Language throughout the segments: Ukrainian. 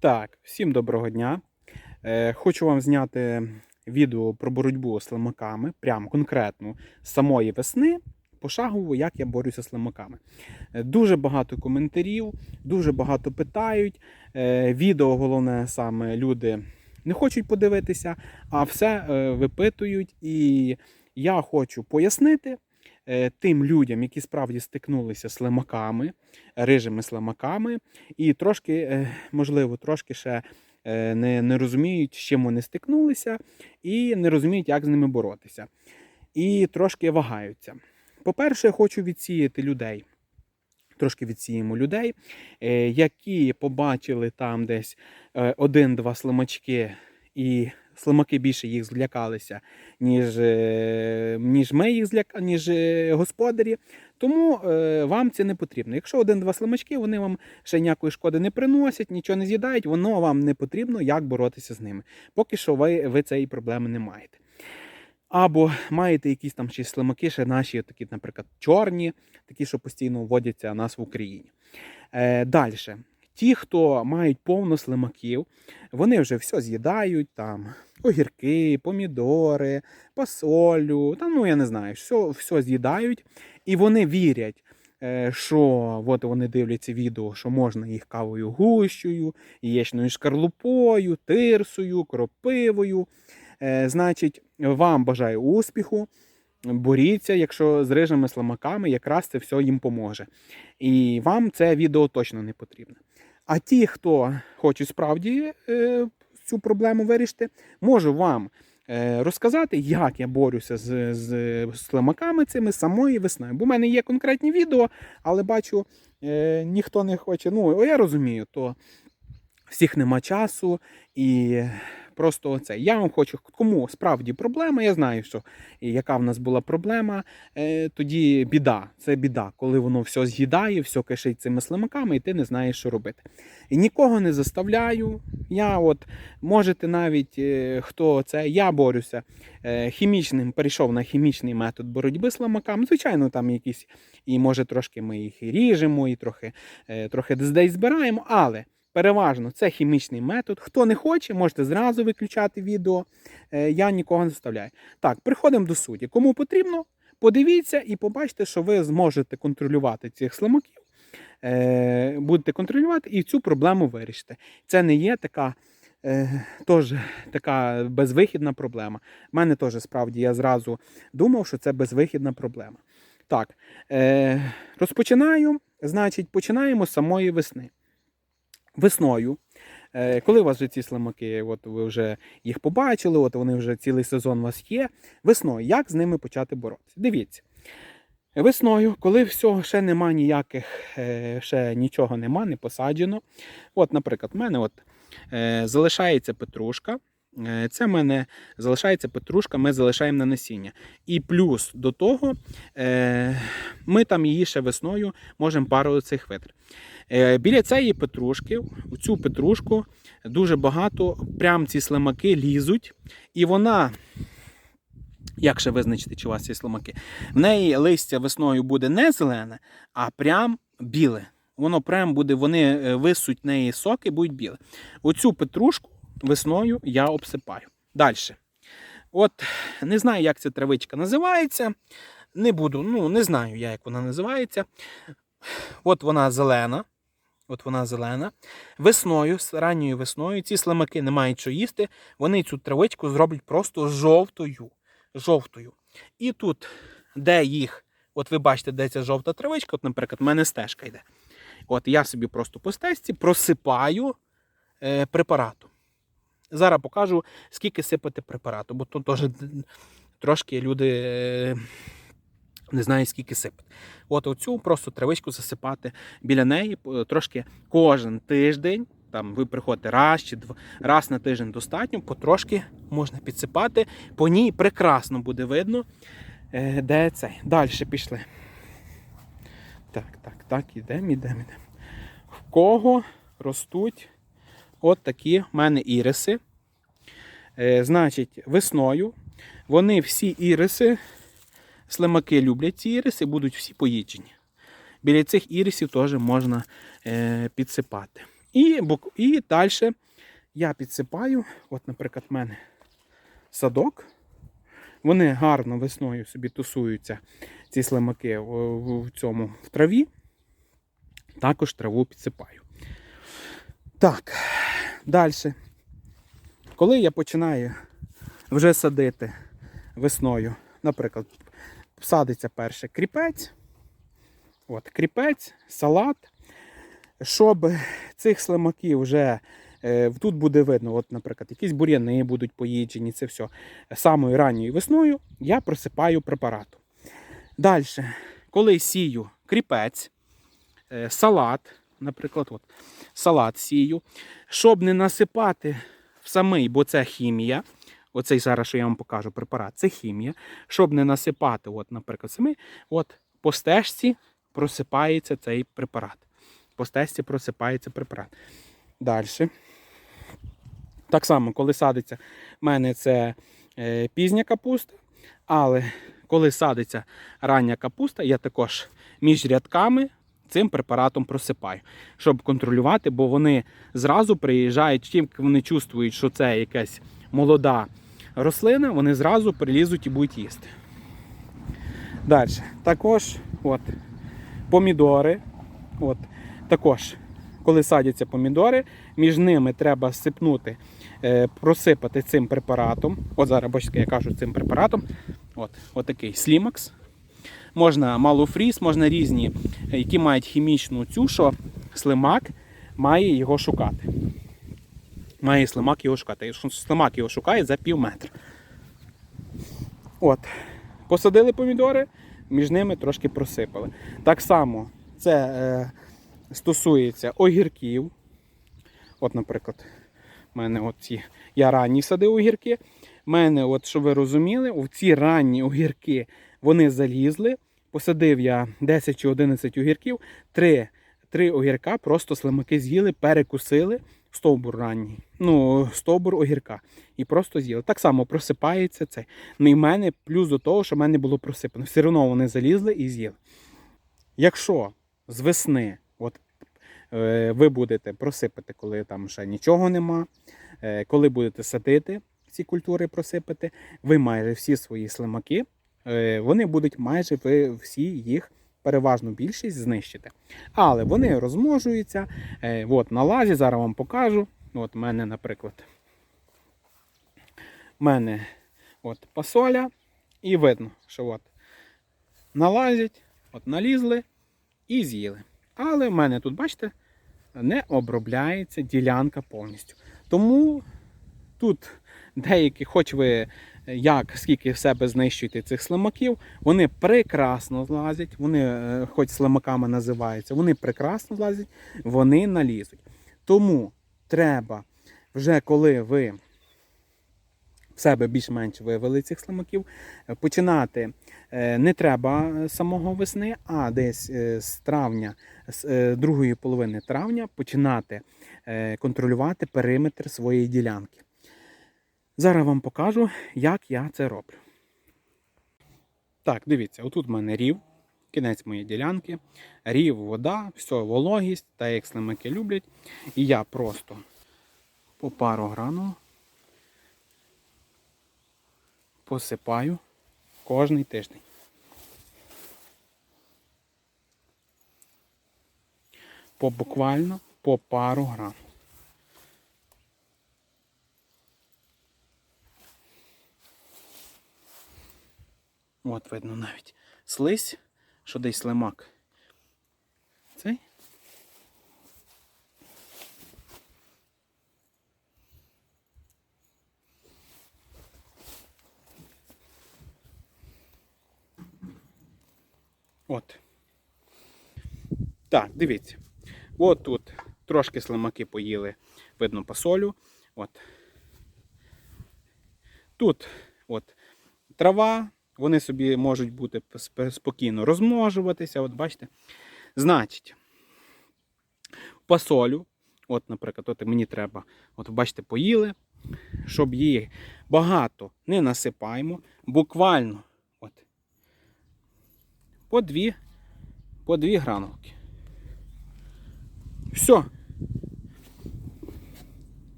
Так, всім доброго дня. Е, хочу вам зняти відео про боротьбу з слимаками, прямо конкретно з самої весни, пошагово, як я борюся з слимаками. Е, дуже багато коментарів, дуже багато питають. Е, відео, головне, саме люди не хочуть подивитися, а все е, випитують. І я хочу пояснити тим людям, які справді стикнулися слимаками, рижими слимаками, і трошки, е, можливо, трошки ще е, не, не розуміють, з чим вони стикнулися, і не розуміють, як з ними боротися. І трошки вагаються. По-перше, я хочу відсіяти людей. Трошки відсіємо людей, е, які побачили там десь е, один-два слимачки, і слимаки більше їх злякалися, ніж, е, ніж ми їх зляка, ніж е, господарі. Тому е, вам це не потрібно. Якщо один-два слимачки, вони вам ще ніякої шкоди не приносять, нічого не з'їдають, воно вам не потрібно, як боротися з ними. Поки що ви, ви цієї проблеми не маєте. Або маєте якісь там ще слимаки, ще наші, такі, наприклад, чорні, такі, що постійно вводяться у нас в Україні. Далі. Ті, хто мають повно слимаків, вони вже все з'їдають, там огірки, помідори, пасолю, там, ну я не знаю, все, все з'їдають, і вони вірять, е, що от вони дивляться відео, що можна їх кавою гущою, яєчною шкарлупою, тирсою, кропивою. Е, Значить, вам бажаю успіху. Боріться, якщо з рижими слимаками, якраз це все їм поможе. І вам це відео точно не потрібно. А ті, хто хоче справді е, цю проблему вирішити, можу вам е, розказати, як я борюся з, з слимаками цими самої весною. Бо в мене є конкретні відео, але бачу, е, ніхто не хоче. Ну, я розумію, то всіх нема часу і. Просто оце. Я вам хочу, кому справді проблема, я знаю, що яка в нас була проблема, е, тоді біда. Це біда, коли воно все з'їдає, все кишить цими слимаками, і ти не знаєш, що робити. І нікого не заставляю. Я от можете навіть е, хто це, я борюся е, хімічним, перейшов на хімічний метод боротьби з слимаками. Звичайно, там якісь, і може трошки ми їх і ріжемо, і трохи, е, трохи десь збираємо, але. Переважно це хімічний метод. Хто не хоче, можете зразу виключати відео. Е, Я нікого не заставляю. Так, переходимо до суті. Кому потрібно, подивіться і побачите, що ви зможете контролювати цих слимаків, е, будете контролювати і цю проблему вирішите. Це не є така. е, Теж така безвихідна проблема. У мене теж справді я зразу думав, що це безвихідна проблема. Так, розпочинаю. Значить, починаємо з самої весни весною. е, Коли у вас вже ці слимаки, от ви вже їх побачили, от вони вже цілий сезон у вас є. Весною, як з ними почати боротися? Дивіться. Весною, коли всього ще нема ніяких, е, ще нічого нема, не посаджено. От, наприклад, в мене от, е, залишається петрушка. Е, Це в мене залишається петрушка, ми залишаємо на насіння. І плюс до того е, ми там її ще весною можемо пару цих витр. Е, Біля цієї петрушки, у цю петрушку дуже багато прям ці слимаки лізуть, і вона. Як ще визначити, чи у вас є слимаки? В неї листя весною буде не зелене, а прям біле. Воно прям буде, вони висуть в неї соки, будуть біле. Оцю петрушку весною я обсипаю. Далі. От не знаю, як ця травичка називається. Не буду, ну не знаю я, як вона називається. От вона зелена. От вона зелена. Весною, ранньою весною, ці слимаки не мають що їсти. Вони цю травичку зроблять просто жовтою. Жовтою. І тут, де їх, от ви бачите, де ця жовта травичка, от, наприклад, в мене стежка йде. От я собі просто по стежці просипаю е, препаратом. Зараз покажу, скільки сипати препарату, бо тут теж трошки люди е, не знають, скільки сипати. От оцю просто травичку засипати біля неї трошки кожен тиждень. Там ви приходите раз чи два раз на тиждень достатньо, потрошки можна підсипати. По ній прекрасно буде видно, е, де цей. Далі пішли. Так, так, так, ідемо, ідемо, ідемо. В кого ростуть от такі в мене іриси. Е, значить, весною вони всі іриси, слимаки люблять ці іриси, будуть всі поїджені. Біля цих ірисів теж можна е, підсипати. І, і далі я підсипаю, от, наприклад, в мене садок. Вони гарно весною собі тусуються, ці слимаки в, цьому в траві. Також траву підсипаю. Так, далі. Коли я починаю вже садити весною, наприклад, садиться перше кріпець, от, кріпець, салат, щоб цих слимаків вже е, тут буде видно, от, наприклад, якісь бур'яни будуть поїджені, це все. Самою ранньою весною я просипаю препаратом. Далі, коли сію кріпець, е, салат, наприклад, от, салат сію, щоб не насипати в самий, бо це хімія. Оцей зараз, що я вам покажу, препарат, це хімія. Щоб не насипати, от, наприклад, самий, от по стежці просипається цей препарат. По стежці просипається препарат. Далі. Так само, коли садиться, в мене це е, пізня капуста, але коли садиться рання капуста, я також між рядками цим препаратом просипаю, щоб контролювати, бо вони зразу приїжджають, тільки вони чувствують, що це якась молода рослина, вони зразу прилізуть і будуть їсти. Далі. Також от, помідори. От, також, коли садяться помідори, між ними треба сипнути, е, просипати цим препаратом. От зараз, бачите, я кажу цим препаратом. От, от такий слімакс. Можна малофріз, можна різні, які мають хімічну цю, що слимак має його шукати. Має слимак його шукати. Слимак його шукає за пів метра. От. Посадили помідори, між ними трошки просипали. Так само це е, стосується огірків. От, наприклад, в мене от ці, я ранні садив огірки. У мене, от, щоб ви розуміли, ці ранні огірки вони залізли. Посадив я 10 чи 11 огірків, 3, 3 огірка просто слимаки з'їли, перекусили стовбур ранній. Ну, стовбур огірка. І просто з'їли. Так само просипається це. Ну і в мене плюс до того, що в мене було просипано. Все одно вони залізли і з'їли. Якщо з весни от, е, ви будете просипати, коли там ще нічого нема, е, коли будете садити ці культури просипати, ви майже всі свої слимаки, вони будуть майже ви всі їх. Переважну більшість знищити. Але вони розмножуються. Е, от на лазі, зараз вам покажу. От в мене, наприклад, в мене от пасоля, і видно, що от налазять, от налізли і з'їли. Але в мене тут, бачите, не обробляється ділянка повністю. Тому тут деякі, хоч ви як, скільки в себе знищуєте цих слимаків, вони прекрасно злазять, вони, е, хоч слимаками називаються, вони прекрасно злазять, вони налізуть. Тому треба, вже коли ви в себе більш-менш вивели цих слимаків, е, починати е, не треба самого весни, а десь е, з травня, з е, другої половини травня починати е, контролювати периметр своєї ділянки. Зараз вам покажу, як я це роблю. Так, дивіться, отут в мене рів, кінець моєї ділянки, рів, вода, все, вологість, та як слимаки люблять. І я просто по пару грану посипаю кожний тиждень. По буквально по пару грам. От видно навіть слизь, що десь слимак. Цей. От. Так, дивіться. От тут трошки слимаки поїли, видно пасолю. От. Тут от трава, вони собі можуть бути спокійно розмножуватися. От бачите? Значить, посолю, от, наприклад, от мені треба, от бачите, поїли, щоб її багато не насипаємо. Буквально от, по дві, по дві гранулки. Все.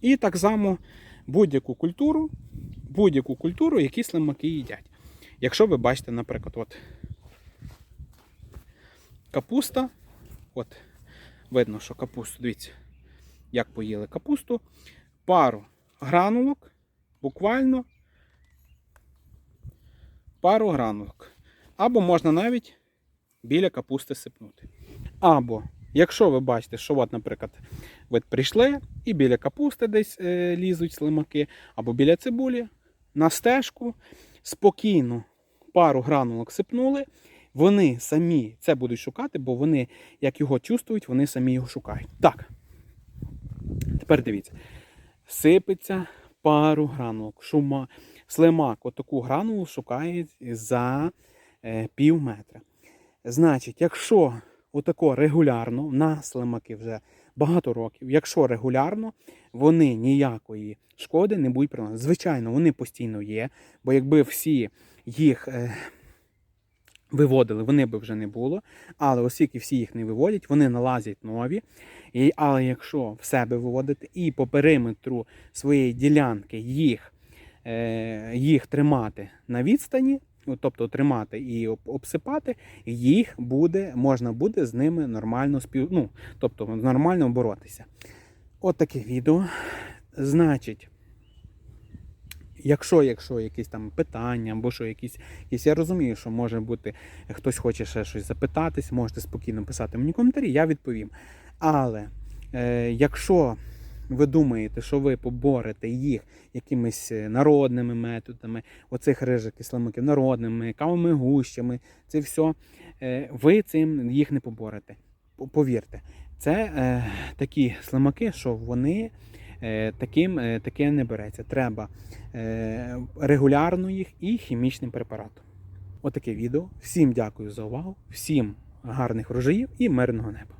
І так само будь-яку культуру, будь-яку культуру, які слимаки їдять. Якщо ви бачите, наприклад, от капуста, от видно, що капусту, дивіться, як поїли капусту, пару гранулок, буквально пару гранулок. Або можна навіть біля капусти сипнути. Або, якщо ви бачите, що, от, наприклад, ви прийшли і біля капусти десь е, лізуть слимаки, або біля цибулі, на стежку, спокійно пару гранулок сипнули, вони самі це будуть шукати, бо вони, як його чувствують, вони самі його шукають. Так. Тепер дивіться. Сипеться пару гранулок. Шума. Слимак отаку гранулу шукає за е, пів метра. Значить, якщо отако регулярно, на слимаки вже багато років, якщо регулярно, вони ніякої шкоди не будуть приносити. Звичайно, вони постійно є, бо якби всі їх е, виводили, вони би вже не було. Але оскільки всі їх не виводять, вони налазять нові. І, але якщо в себе виводити і по периметру своєї ділянки їх, е, їх тримати на відстані, тобто тримати і обсипати, їх буде, можна буде з ними нормально спів, ну, тобто нормально боротися. От таке відео. Значить, якщо, якщо якісь там питання, або що якісь, якісь, я розумію, що може бути, хтось хоче ще щось запитатись, можете спокійно писати мені коментарі, я відповім. Але е, якщо ви думаєте, що ви поборете їх якимись е, народними методами, оцих рижих кисломиків, народними, кавовими гущами, це все, ви цим їх не поборете. Повірте, це е, такі слимаки, що вони е, таким, е, таке не береться. Треба е, регулярно їх і хімічним препаратом. Отаке відео. Всім дякую за увагу, всім гарних врожаїв і мирного неба.